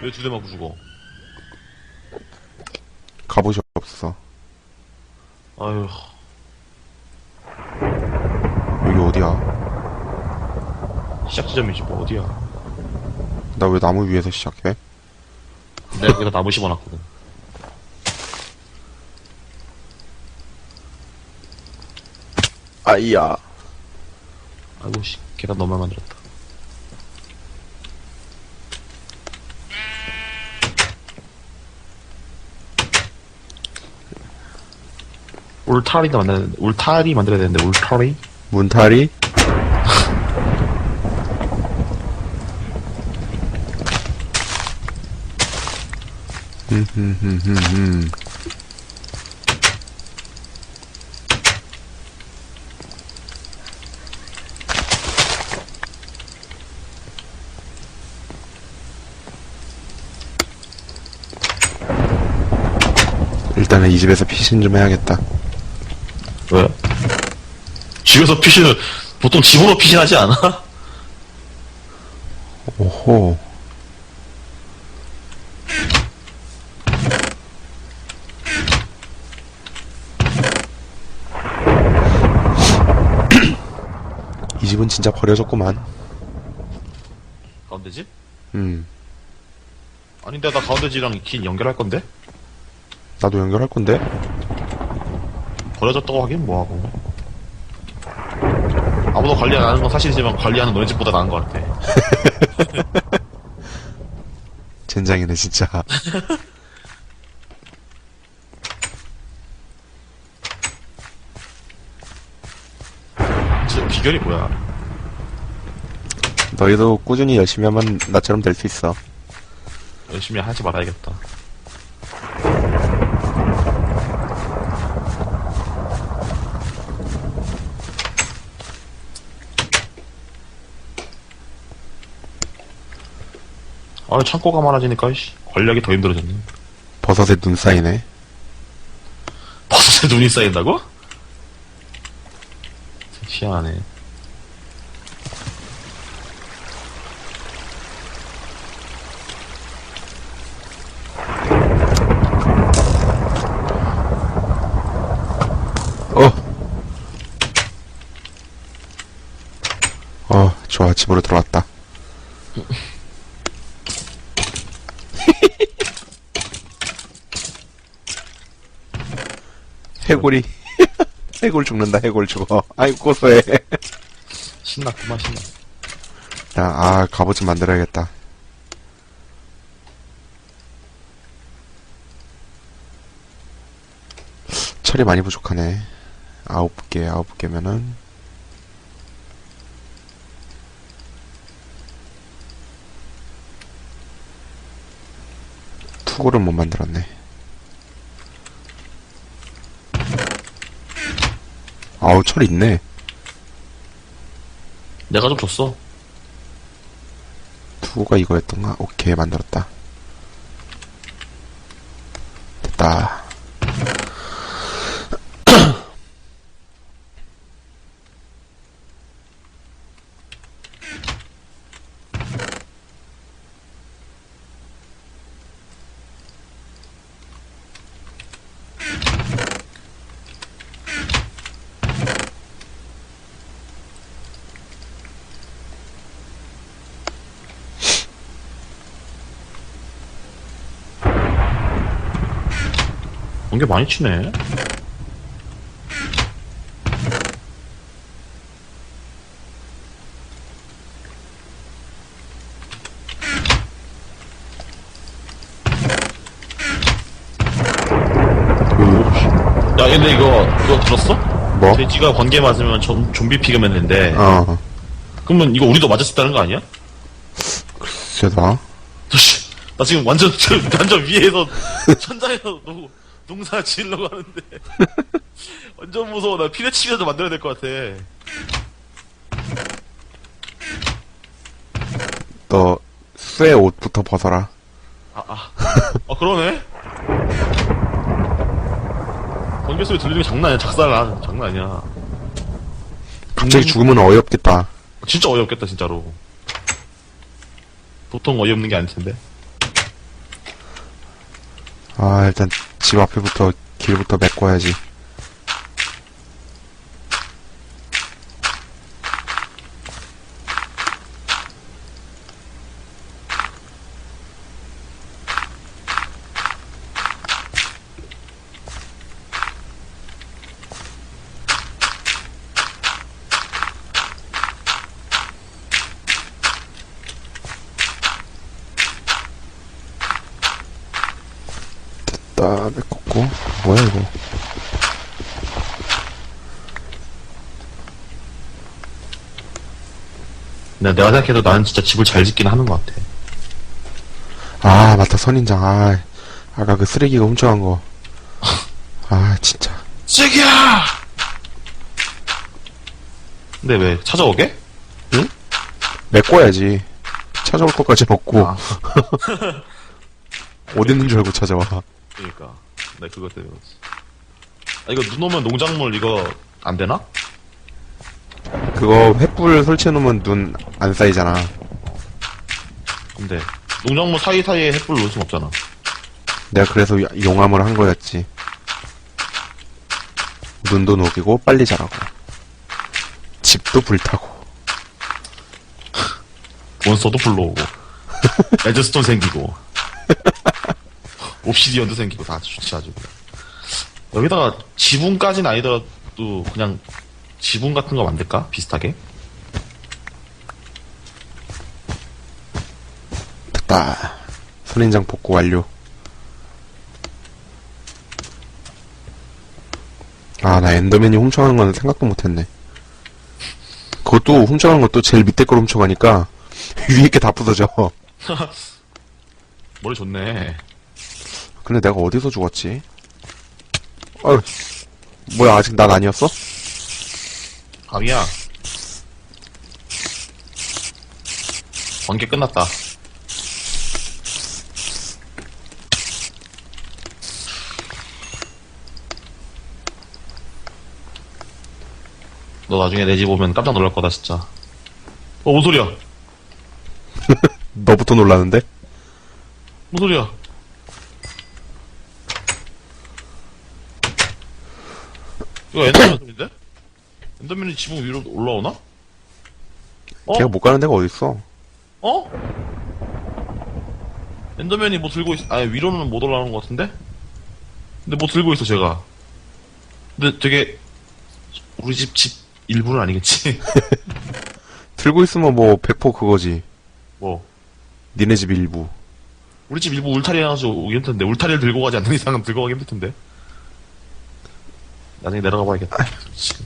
왜 두 대 맞고 죽어? 갑옷이 없어. 아유, 여기 어디야? 시작 지점이지 뭐 어디야? 나 왜 나무 위에서 시작해? 내가 거기다 나무 심어놨거든. 아이야. 아이고 씨, 계단 너무 많이 만들었다. 울타리도 되는데, 울타리 만들어야 되는데, 울타리? 문타리? 일단은 이 집에서 피신 좀 해야겠다. 왜? 집에서 피신을, 보통 집으로 피신하지 않아? 오호. 이 집은 진짜 버려졌구만. 가운데 집? 음. 아닌데, 나 가운데 집이랑 긴 연결할 건데? 나도 연결할 건데? 버려졌다고 하긴 뭐하고. 아무도 관리 안 하는 건 사실이지만 관리하는 너네 집보다 나은 것 같아. 젠장이네, 진짜. 진짜 비결이 뭐야? 너희도 꾸준히 열심히 하면 나처럼 될 수 있어. 열심히 하지 말아야겠다. 아, 창고가 많아지니까, 씨, 관리하기 더 힘들어졌네. 버섯에 눈 쌓이네. 버섯에 눈이 쌓인다고? 희한하네. 어. 어, 좋아. 집으로 들어왔다. 해골이. 해골 죽는다, 해골 죽어. 아이, 고소해. 신나, 그만 신나. 야, 아, 갑옷 좀 만들어야겠다. 철이 많이 부족하네. 아홉 개, 아홉 개면은. 투고를 못 만들었네. 아우, 철 있네. 내가 좀 줬어. 투고가 이거였던가? 오케이, 만들었다. 됐다. 번개 많이 치네. 야, 근데 이거, 그거 들었어? 뭐? 돼지가 번개 맞으면 좀, 좀비 피그맨인데, 어, 그러면 이거 우리도 맞을 수 있다는 거 아니야? 쎄다. 씨, 나 지금 완전, 저, 완전 위에서, 천장에서 농, 농사 지으려고 하는데. 완전 무서워. 나 피레치기라도 만들어야 될 것 같아. 너, 쇠 옷부터 벗어라. 아, 아. 아, 그러네? 번개 소리 들리는 게 장난 아니야. 작살나. 장난 아니야. 갑자기 죽으면 어이없겠다. 진짜 어이없겠다, 진짜로. 보통 어이없는 게 아닐 텐데. 아, 일단 집 앞에부터 길부터 메꿔야지. 됐다, 메꿨고. 뭐야, 이거. 근데 내가 생각해도 나는 진짜 집을 잘 짓긴 하는 것 같아. 아, 맞다, 선인장. 아, 아까 그 쓰레기가 훔쳐간 거. 아, 진짜. 쓰기야! 근데 왜 찾아오게? 메꿔야지. 찾아올 것까지 먹고. 아. 어디 있는 줄 알고 찾아와. 그러니까. 나 그것 때문에 그렇지. 아, 이거 눈 오면 농작물 이거 안 되나? 그거 횃불 설치해놓으면 눈 안 쌓이잖아. 근데 농작물 사이사이에 햇불 놓을 순 없잖아. 내가 그래서 용암을 한 거였지. 눈도 녹이고 빨리 자라고. 집도 불타고. 몬스터도 불러오고. 레드스톤 생기고. 옵시디언도 생기고 다 좋지 아주. 여기다가 지붕까지는 아니더라도 그냥 지붕 같은 거 만들까? 비슷하게? 됐다. 선인장 복구 완료. 아, 나 엔더맨이 훔쳐가는 건 생각도 못했네. 그것도 훔쳐가는 것도 제일 밑에 걸 훔쳐가니까 위에 게 다 부서져. 머리 좋네. 근데 내가 어디서 죽었지? 어휴, 뭐야, 아직 난 아니었어? 감이야. 번개 끝났다. 너 나중에 내 집 오면 깜짝 놀랄 거다, 진짜. 어, 뭔 소리야? 너부터 놀라는데? 뭔 소리야? 이거 엔더맨 소리인데? 엔더맨이 지붕 위로 올라오나? 어? 걔가 못 가는 데가 어딨어? 어? 엔더맨이 뭐 들고 있, 아니, 위로는 못 올라오는 것 같은데? 근데 뭐 들고 있어, 제가. 근데 되게, 우리 집, 집 일부는 아니겠지? 들고 있으면 뭐, 100% 그거지. 뭐. 니네 집 일부. 우리 집 일부 울타리 하나 서 오기 힘든데, 울타리를 들고 가지 않는 이상은 들고 가기 힘들 텐데. 나중에 내려가 봐야겠다. 지금.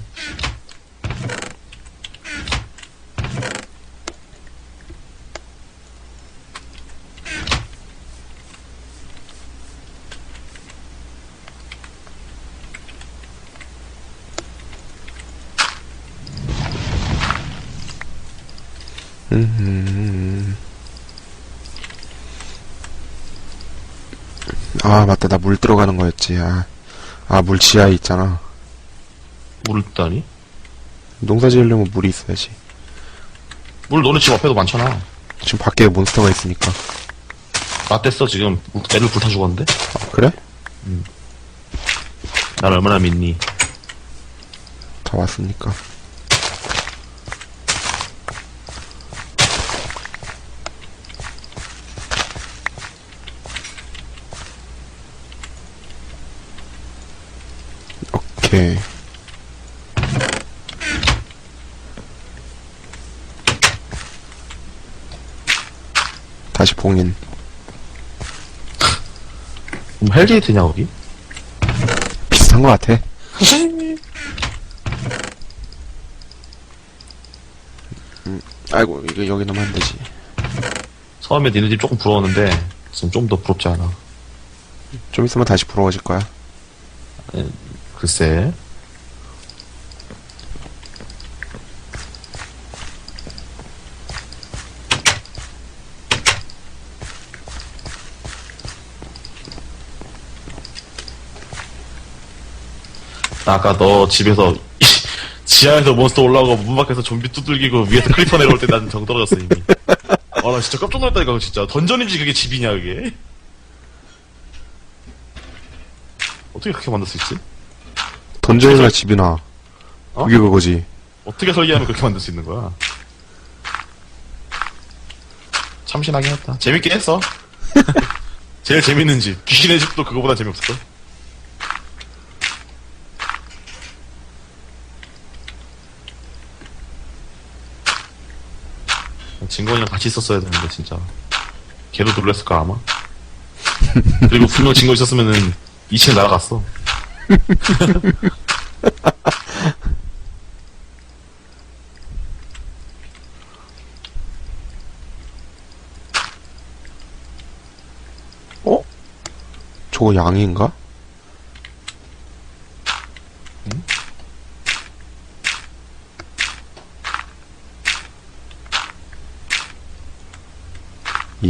음. 아, 맞다. 나 물 들어가는 거였지. 아, 아, 물 지하에 있잖아. 물을 따니? 농사 지으려면 물이 있어야지. 물 너네 집 앞에도 많잖아. 지금 밖에 몬스터가 있으니까. 나 뗐어, 지금. 애들 불타 죽었는데? 아, 그래? 날 얼마나 믿니? 다 왔으니까. 오케이. 다시 봉인. 그럼 헬게이트냐, 거기? 비슷한 것 같아. 음, 아이고, 이거 여기 넣으면 안 되지. 처음에 니네 집 조금 부러웠는데, 지금 좀 더 부럽지 않아. 좀 있으면 다시 부러워질 거야. 글쎄. 나 아까 너 집에서 지하에서 몬스터 올라오고 문 밖에서 좀비 두들기고 위에서 클리퍼 내려올 때 난 정 떨어졌어 이미. 아 나 진짜 깜짝 놀랐다니까 진짜 던전인지 그게 집이냐 그게. 어떻게 그렇게 만들 수 있지? 던전이나 집이나. 어? 그게 그거지. 어떻게 설계하면 그렇게 만들 수 있는 거야? 참신하긴 했다. 재밌긴 했어. 제일 재밌는 집. 귀신의 집도 그거보다 재미없었어. 진건이랑 같이 있었어야 되는데, 진짜. 걔도 놀랬을까, 아마? 그리고 분명 진거 있었으면은, 2층에 날아갔어. 어? 저거 양인가?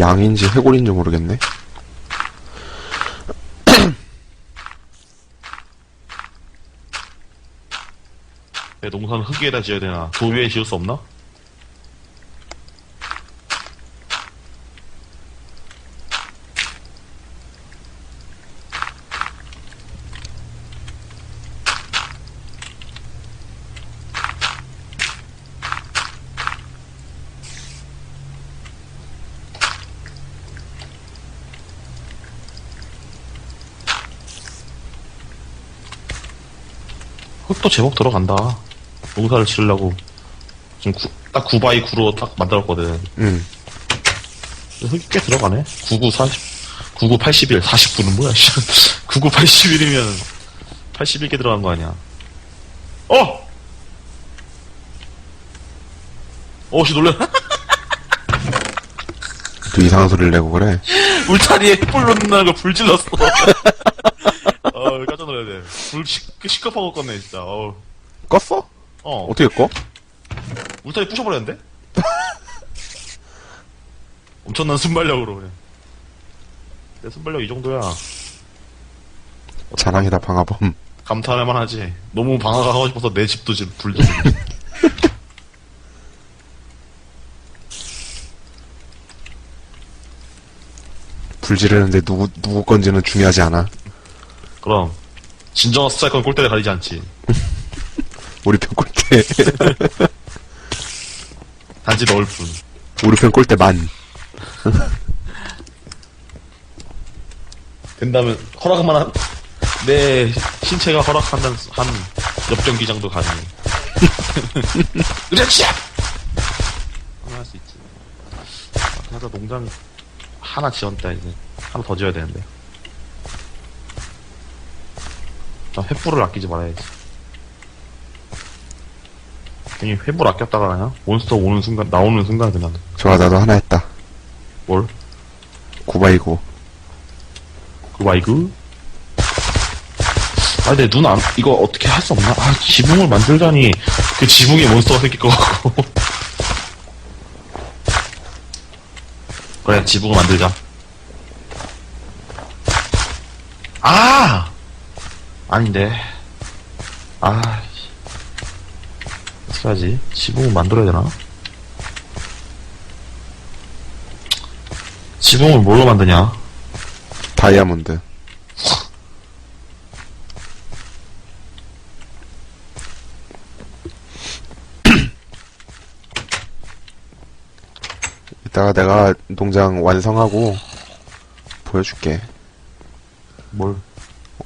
양인지 해골인지 모르겠네. 내 농사는 흙에다 지어야 되나? 도 위에 지을 수 없나? 흙도 제법 들어간다. 농사를 지으려고 지금 구- 딱 9바이 9로 딱 만들었거든. 응. 흙이 꽤 들어가네. 99 40, 99 81, 49는 뭐야, 씨. 99 81이면 81개 들어간 거 아니야. 어! 어, 씨, 놀래. 또 이상한 소리를 내고 그래. 울타리에 뿔 놓는다는 걸불 질렀어. 어, 깜짝 놀라야 돼. 불 시, 시커파고 껐네, 진짜. 어 껐어? 어. 어떻게 꺼? 울타리 부셔버렸는데? 엄청난 순발력으로 그래. 내 순발력 이 정도야. 자랑이다, 방화범. 감탄할 만 하지. 너무 방어가 하고 싶어서 내 집도 지금 불도. 불 지르는데 누구, 누구 건지는 중요하지 않아. 그럼 진정한 스트라이커는 골대를 가리지 않지. 우리 편 꼴대. 단지 넣을 뿐. 우리 편 꼴대 만. 된다면 허락만 한, 내 신체가 허락한다는 한 역전 기장도 가능해. 그렇지. 하나 할수 있지. 아, 그나저 농장 하나 지었다 이제 하나 더 지어야 되는데. 나 횃불을 아끼지 말아야지. 괜히 횃불 아꼈다가 그냥 몬스터 오는 순간 나오는 순간 그냥 좋아, 나도 하나 했다. 뭘? 구바이고. 그 와이그? 아, 근데 눈 안, 이거 어떻게 할 수 없나? 아, 지붕을 만들자니, 그 지붕에 몬스터가 생길 것 같고. 그래, 지붕을 만들자. 아! 아닌데. 아, 하지? 지붕을 만들어야 되나? 지붕을 뭘로 만드냐? 다이아몬드. 이따가 내가 농장 완성하고 보여줄게. 뭘?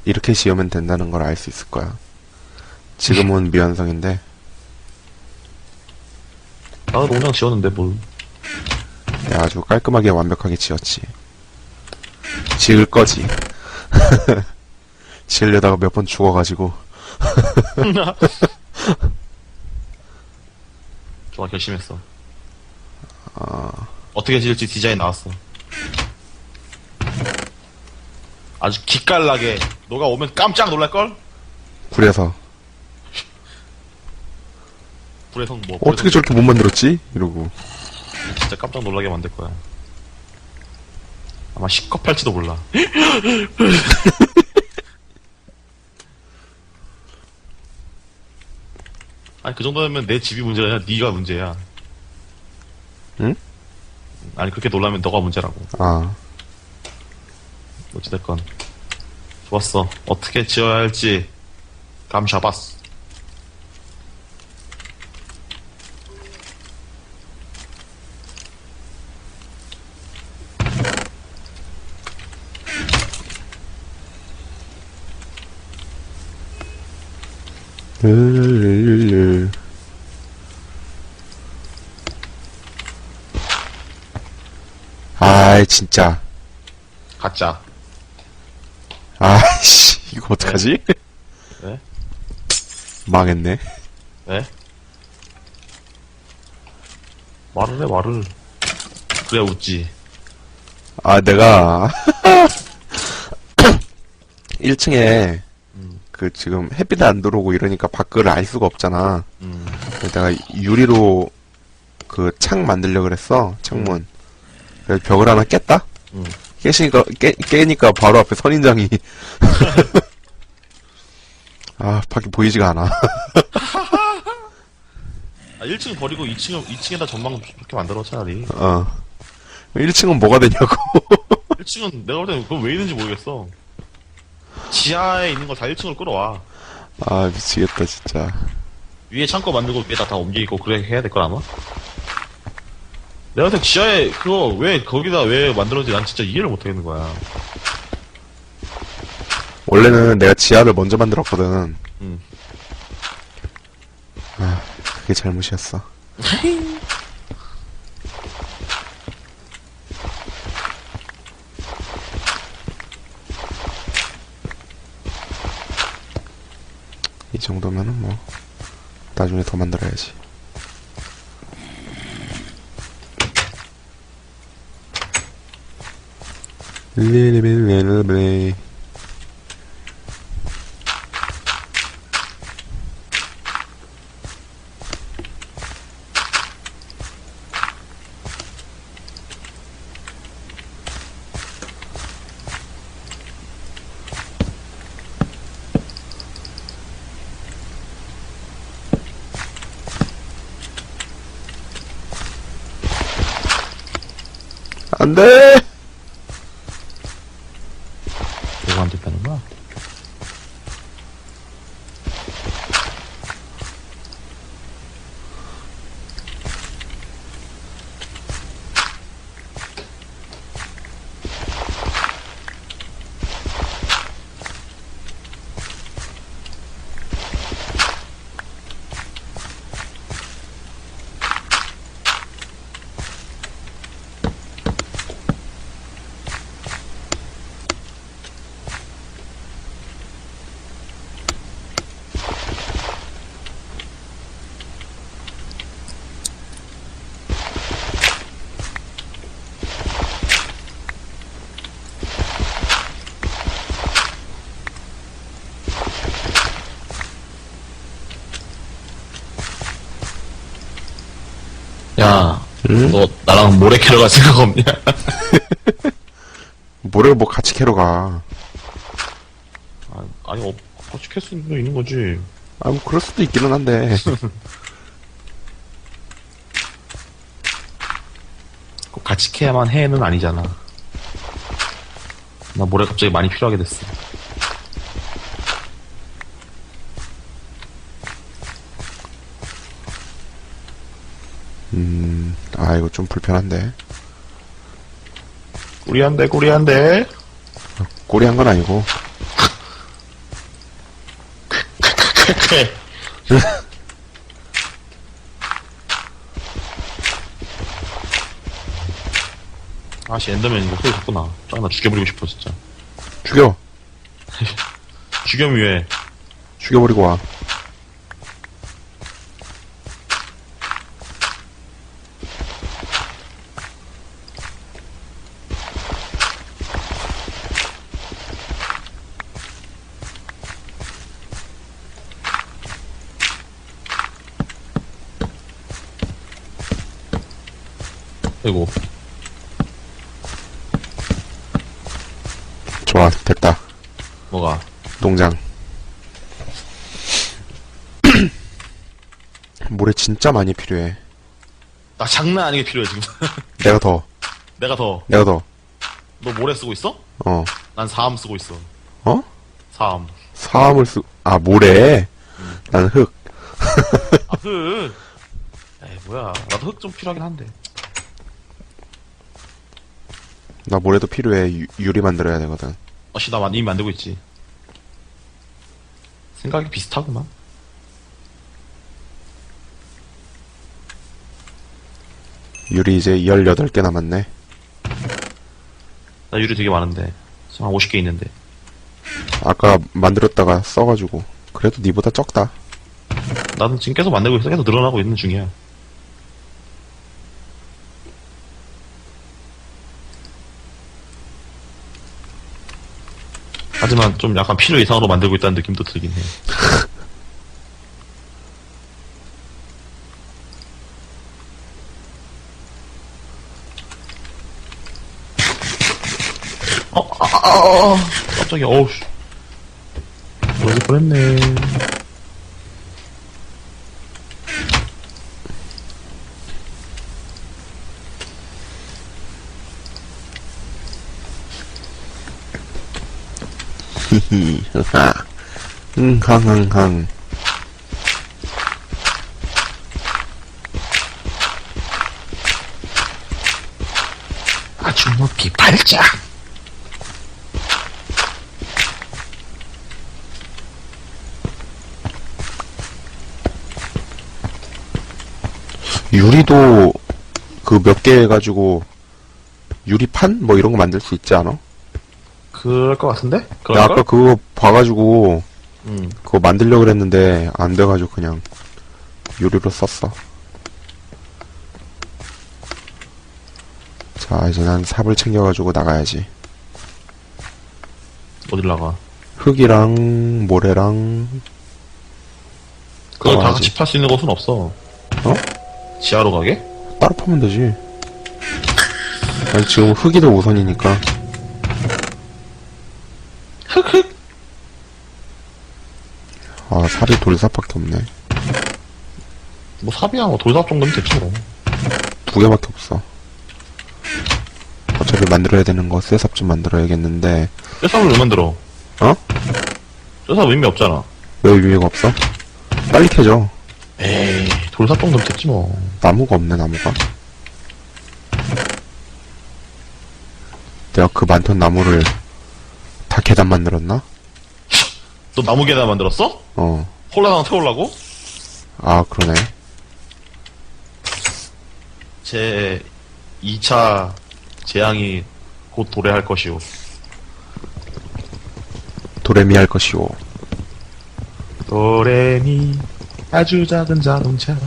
이렇게 지으면 된다는 걸 알 수 있을 거야. 지금은 미완성인데 나도 농장 지었는데, 뭘. 내가 아주 깔끔하게 완벽하게 지었지. 지을 거지. 지으려다가 몇 번 죽어가지고 좋아, 결심했어. 아, 어떻게 지을지 디자인 나왔어. 아주 기깔나게, 너가 오면 깜짝 놀랄걸? 그래서 불의 성 뭐, 어떻게 저렇게 못 만들었지? 이러고 진짜 깜짝 놀라게 만들 거야. 아마 시겁할지도 몰라. 아니, 그 정도면 내 집이 문제가 아니라 네가 문제야. 응? 아니, 그렇게 놀라면 너가 문제라고. 아 어찌됐건. 좋았어. 어떻게 지어야 할지 감 잡았어. 아이, 진짜. 가짜. 아이씨, 이거 어떡하지? 네? 망했네. 네? 말을 해, 말을. 그래야 웃지. 아, 내가, 1층에, 그, 지금 햇빛 안 들어오고 이러니까 밖을 알 수가 없잖아. 음, 내가 유리로 그 창 만들려고 그랬어, 창문. 그래서 벽을 하나 깼다? 음. 깨시니까, 깨, 깨니까 바로 앞에 선인장이. 아, 밖에 보이지가 않아. 아, 1층 버리고 2층, 2층에다 전망 그렇게 만들어, 차라리. 어. 1층은 뭐가 되냐고. 1층은 내가 볼 때는 그건 왜 있는지 모르겠어. 지하에 있는 걸다 1층으로 끌어와. 아, 미치겠다, 진짜. 위에 창고 만들고 위에다 다 옮기고 그래 해야 될 걸 아마? 내가 볼때 지하에 그거 왜 거기다 왜 만들어지 난 진짜 이해를 못 하겠는 거야. 원래는 내가 지하를 먼저 만들었거든. 음. 아, 그게 잘못이었어. 이 정도면은 뭐, 나중에 더 만들어야지. 릴리빌릴리 안 돼! 너 나랑 모래 캐러 갈 생각 없냐? 모래를 뭐 같이 캐러 가. 아, 아니, 어, 같이 캘수 있는 거지. 아, 뭐, 그럴 수도 있기는 한데. 꼭 같이 캐야만 해는 아니잖아. 나 모래 갑자기 많이 필요하게 됐어. 음, 아, 이거 좀 불편한데. 꾸리한데, 꾸리한데. 꼬리한 건 아니고. 아씨, 엔더맨 목소리 자꾸 나. 짱나 죽여버리고 싶어, 진짜. 죽여! 죽여미 왜? 죽여버리고 와. 아이고. 좋아, 됐다. 뭐가? 농장. 모래 진짜 많이 필요해. 나 장난 아니게 필요해, 지금. 내가 더, 내가 더. 내가 더. 너 모래 쓰고 있어? 어. 난 사암 쓰고 있어. 어? 3. 사암을 쓰, 아, 모래. 난 흙. 아, 흙. 에이, 뭐야. 나도 흙 좀 필요하긴 한데. 나 모래도 필요해. 유, 유리 만들어야 되거든. 어씨, 나 이미 만들고 있지. 생각이 비슷하구만. 유리 이제 18개 남았네. 나 유리 되게 많은데. 한 50개 있는데. 아까 만들었다가 써가지고. 그래도 니보다 적다. 나는 지금 계속 만들고 있어. 계속 늘어나고 있는 중이야. 하지만 좀 약간 필요 이상으로 만들고 있다는 느낌도 들긴 해. 어, 아, 아, 아, 아, 깜짝이야, 어우, 씨. 어디 뻔했네. 히히, 흐하. 응, 항항항. 아주 높이 발작! 유리도 그 몇 개 해가지고 유리판? 뭐 이런 거 만들 수 있지 않아? 그럴 것 같은데? 나 그럴까? 아까 그거 봐가지고 음. 그거 만들려고 그랬는데 안 돼가지고 그냥 유리로 썼어. 자, 이제 난 삽을 챙겨가지고 나가야지. 어딜 나가? 흙이랑 모래랑 그걸 다. 같이 팔 수 있는 곳은 없어. 어? 지하로 가게? 따로 파면 되지. 아니, 지금 흙이 더 우선이니까. 흑흑! 아, 살이 돌삽밖에 없네. 뭐 삽이야, 뭐 돌삽 정도면 됐지 뭐. 두 개밖에 없어. 어차피 만들어야 되는 거 쇠삽 좀 만들어야겠는데 쇠삽을 왜 만들어? 어? 쇠삽 의미 없잖아. 왜 의미가 없어? 빨리 캐져. 에이, 돌삽 정도면 됐지 뭐. 나무가 없네 나무가. 내가 그 많던 나무를 다 계단 만들었나? 너 나무 계단 만들었어? 어. 홀라당 태우려고? 아 그러네. 제 2차 재앙이 곧 도래할 것이오. 도레미 할 것이오. 도레미 아주 작은 자동차.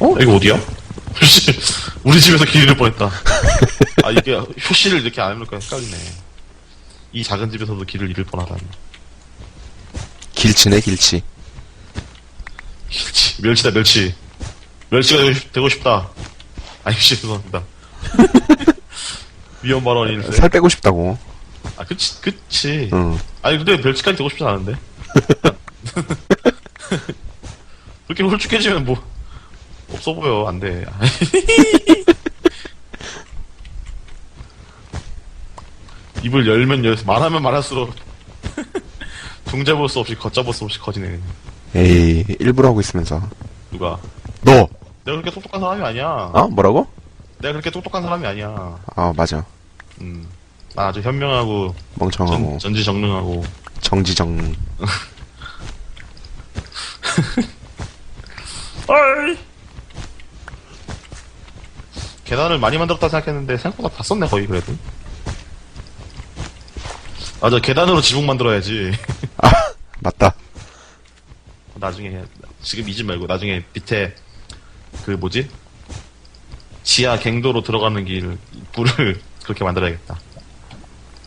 어? 이거 어디야? 우리 집에서 길 잃을 뻔했다. 아, 이게 휴씨를 이렇게 안 해놓을까 헷갈리네. 이 작은 집에서도 길을 잃을 뻔하다니. 길치네 길치. 멸치, 멸치다, 멸치. 멸치가 되고, 싶, 되고 싶다. 아니, 죄송합니다. 위험 발언 일세. 살 빼고 싶다고. 아, 그치, 그치. 응. 아니 근데 멸치까지 되고 싶진 않은데 그렇게 홀쭉해지면 뭐 없어 보여 안 돼 입을 열면 열 말하면 말할수록 종잡을 수 없이 걷잡을 수 없이 커지네 그냥. 에이 일부러 하고 있으면서. 누가 너. 내가 그렇게 똑똑한 사람이 아니야 어 뭐라고? 내가 그렇게 똑똑한 사람이 아니야 아 맞아. 음. 나 아주 현명하고 멍청하고 전, 전지정능하고 정지정. 어이. 계단을 많이 만들었다 생각했는데 생각보다 다 썼네 거의 그래도. 맞아 계단으로 지붕 만들어야지. 맞다. 나중에 해. 지금 이 집 말고 나중에 밑에 그 뭐지? 지하 갱도로 들어가는 길 불을 그렇게 만들어야겠다.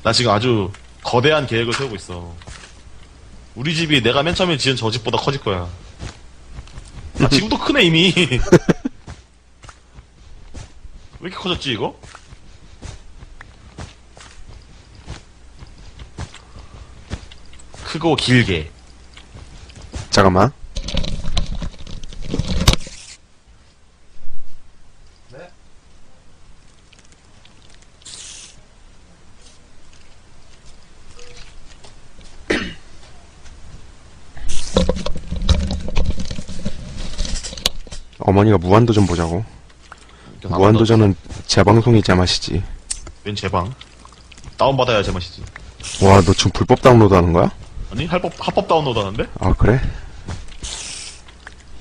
나 지금 아주 거대한 계획을 세우고 있어. 우리 집이 내가 맨 처음에 지은 저 집보다 커질 거야. 아 지금도 크네 이미 왜 이렇게 커졌지 이거? 크고 길게 잠깐만. 네? 어머니가 무한도전 보자고. 무한도전은 재방송이 제맛이지. 웬 제방? 다운받아야 제맛이지. 와, 너 지금 불법 다운로드 하는 거야? 아니, 합법, 합법 다운로드 하는데? 아, 그래?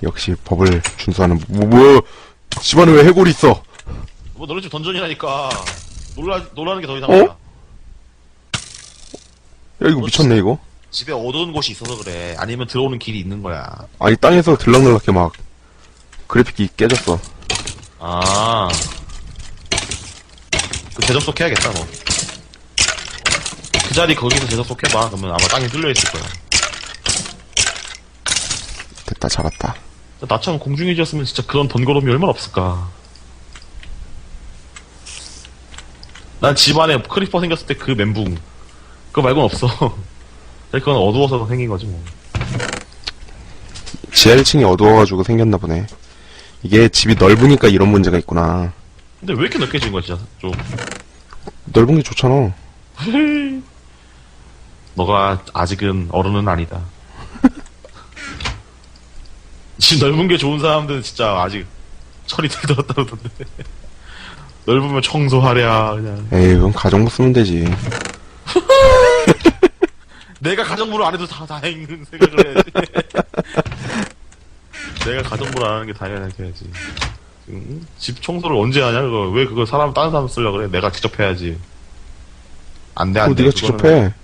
역시 법을 준수하는, 뭐, 뭐, 집안에 왜 해골이 있어? 뭐, 너네 집 던전이라니까. 놀라, 놀라는 게 더 이상하다. 어? 야, 이거 미쳤네, 이거. 집에 어두운 곳이 있어서 그래. 아니면 들어오는 길이 있는 거야. 아니, 땅에서 들락날락해, 막. 그래픽이 깨졌어. 아. 그 재접속 해야겠다, 너. 그 자리 거기서 재접속 해봐. 그러면 아마 땅이 뚫려있을 거야. 됐다, 잡았다. 나처럼 공중이지였으면 진짜 그런 번거로움이 얼마나 없을까. 난 집안에 크리퍼 생겼을 때 그 멘붕. 그거 말고는 없어. 그건 어두워서 생긴 거지, 뭐. 지하 1층이 어두워가지고 생겼나 보네. 이게 집이 넓으니까 이런 문제가 있구나. 근데 왜 이렇게 넓게 지은 거야, 진짜? 좀. 넓은 게 좋잖아. 너가 아직은 어른은 아니다. 집 넓은 게 좋은 사람들은 진짜 아직 철이 들들었다 그러던데. 넓으면 청소하랴, 그냥. 에이, 그럼 가정부 쓰면 되지. 내가 가정부를 안 해도 다 다행인 생각을 해야지. 내가 가정부를 안 하는 게 당연하게 해야지. 응? 집 청소를 언제 하냐, 그거. 왜 그거 사람, 다른 사람 쓰려고 그래? 내가 직접 해야지. 안 돼, 안 돼. 네가 직접 그거는 해.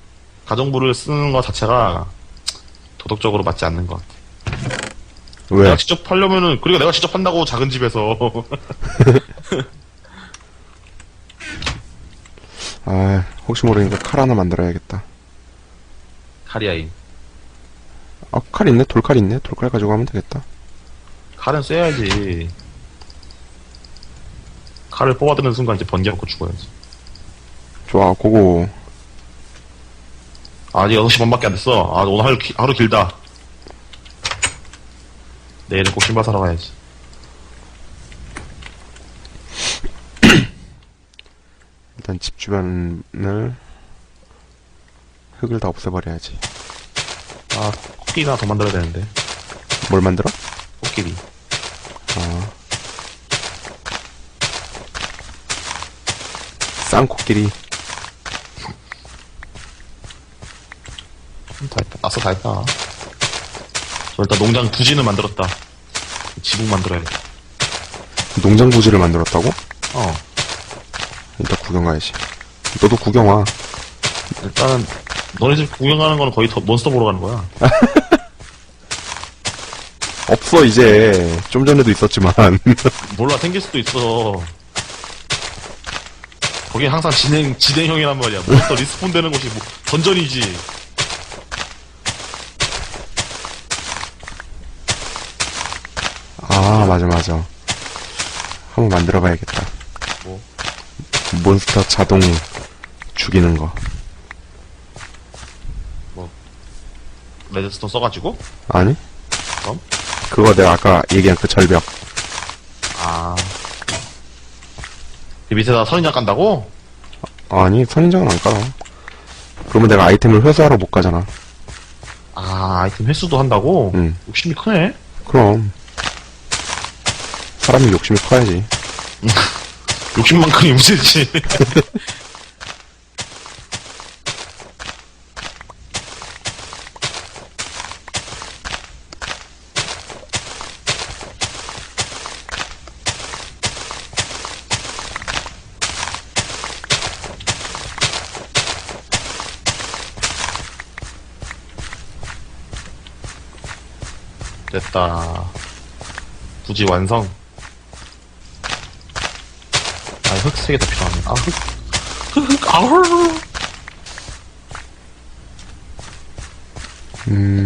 가정부를 쓰는 것 자체가 도덕적으로 맞지 않는 것 같아. 왜? 내가 직접 하려면은, 그리고 내가 직접 한다고 작은 집에서. 아, 혹시 모르니까 칼 하나 만들어야겠다. 칼이야인. 아, 칼 있네? 돌칼 있네? 돌칼 가지고 하면 되겠다. 칼은 쐬야지. 칼을 뽑아드는 순간 이제 번개 맞고 죽어야지. 좋아, 고고. 아직 6시 반밖에 안 됐어. 아, 오늘 하루, 기- 하루 길다. 내일은 꼭 신발 사러 가야지. 일단 집 주변을 흙을 다 없애버려야지. 아, 코끼리나 더 만들어야 되는데. 뭘 만들어? 코끼리. 아. 쌍코끼리. 음, 다 했다. 아싸, 다 했다. 저 일단 농장 부지는 만들었다. 지붕 만들어야겠다. 농장 부지를 만들었다고? 어. 일단 구경 가야지. 너도 구경 와. 일단은, 너네 집 구경하는 거는 거의 더 몬스터 보러 가는 거야. 없어, 이제. 좀 전에도 있었지만. 몰라, 생길 수도 있어. 거긴 항상 진행, 진행형이란 말이야. 몬스터 리스폰 되는 곳이 뭐, 던전이지. 아, 맞아, 맞아. 한번 만들어 봐야겠다. 뭐? 몬스터 자동 죽이는 거. 레드스톤 써가지고. 아니? 그럼? 그거 내가 아까 얘기한 그 절벽. 아. 그 밑에다 선인장 깐다고? 아니, 선인장은 안 깔아. 그러면 내가 아이템을 회수하러 못 가잖아. 아, 아이템 횟수도 한다고? 응. 욕심이 크네? 그럼. 사람이 욕심이 커야지. 욕심만큼이 문제지. 됐다. 부지 완성. 아, 흙세개더 필요하네. 아, 흙. 흙, 흙, 아우. 음,